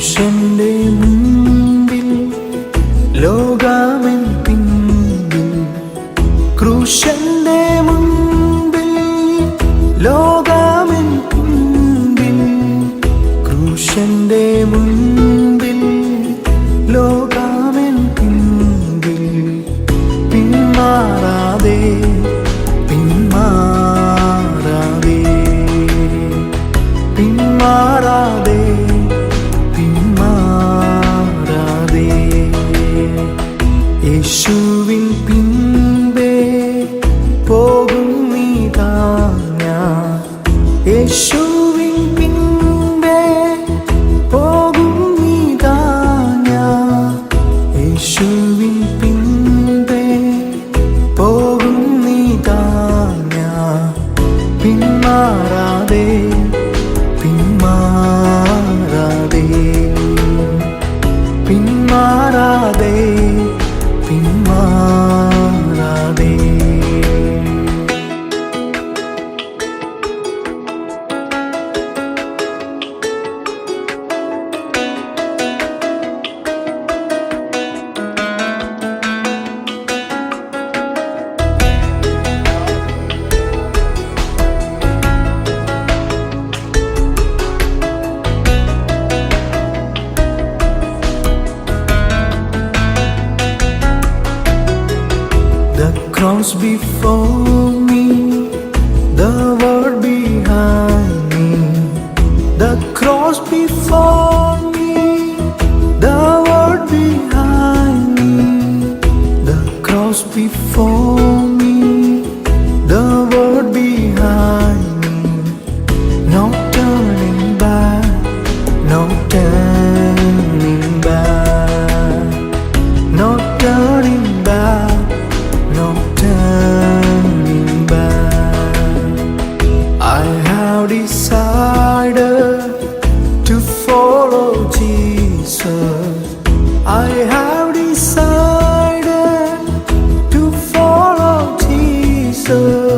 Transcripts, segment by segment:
നിമിഷന്റെ മുമ്പിൽ ലോകാമൻ പിന്നിൽ ക്രൂശന്റെ മുമ്പിൽ ലോകാമൻ പിന്നിൽ ക്രൂശന്റെ മുമ്പിൽ ലോകാമൻ പിന്നിൽ പിന്മാറാതെ പിന്മാറാതെ പിന്മാറാതെ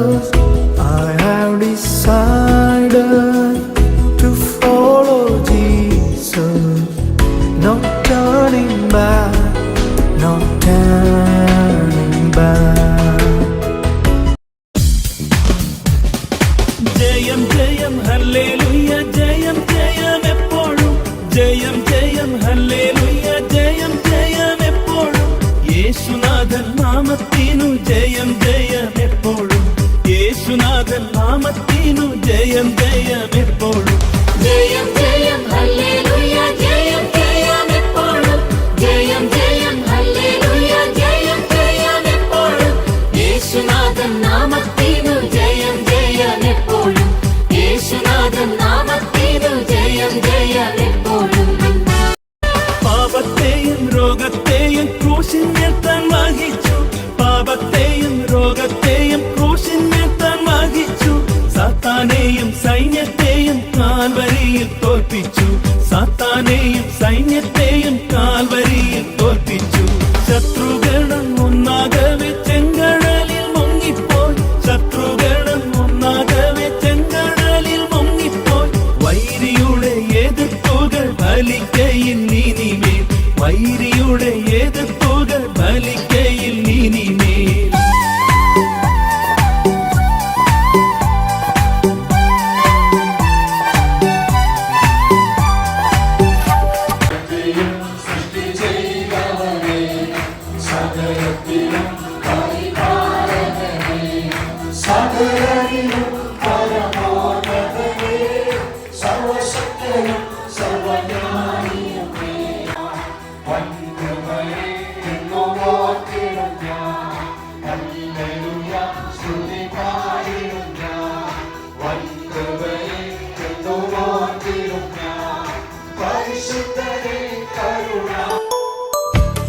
love. நாமத்தீவு ஜெய சகலத்திலும் பரிபாலகனே சகலரிலும்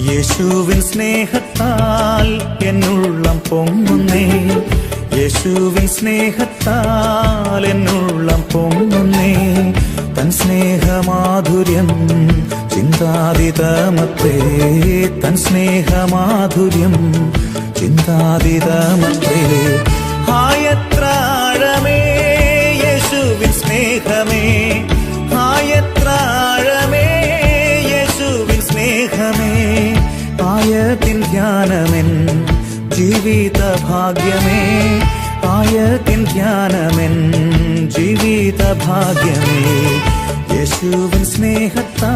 യേശുവിൻ സ്നേഹത്താൽ എന്നുള്ളം പൊങ്ങുന്നേ. യേശുവിൻ സ്നേഹത്താൽ എന്നുള്ളം പൊങ്ങുന്നേ. തൻ സ്നേഹമാധുര്യം ചിന്താതീതമത്രേ. തൻ സ്നേഹമാധുര്യം ചിന്താതീതമത്രേ. ആയത്രാഴമേ യേശുവിൻ സ്നേഹമേ. ആയത്രാഴമേ യേശുവിൻ സ്നേഹമേ. ആയത്തിൻ ധ്യാനമെൻ ജീവിത ഭാഗ്യമേ ആയത്തിൻ ധ്യാനമെൻ ജീവിത ഭാഗ്യമേ യേശുവിൻ സ്നേഹത്താ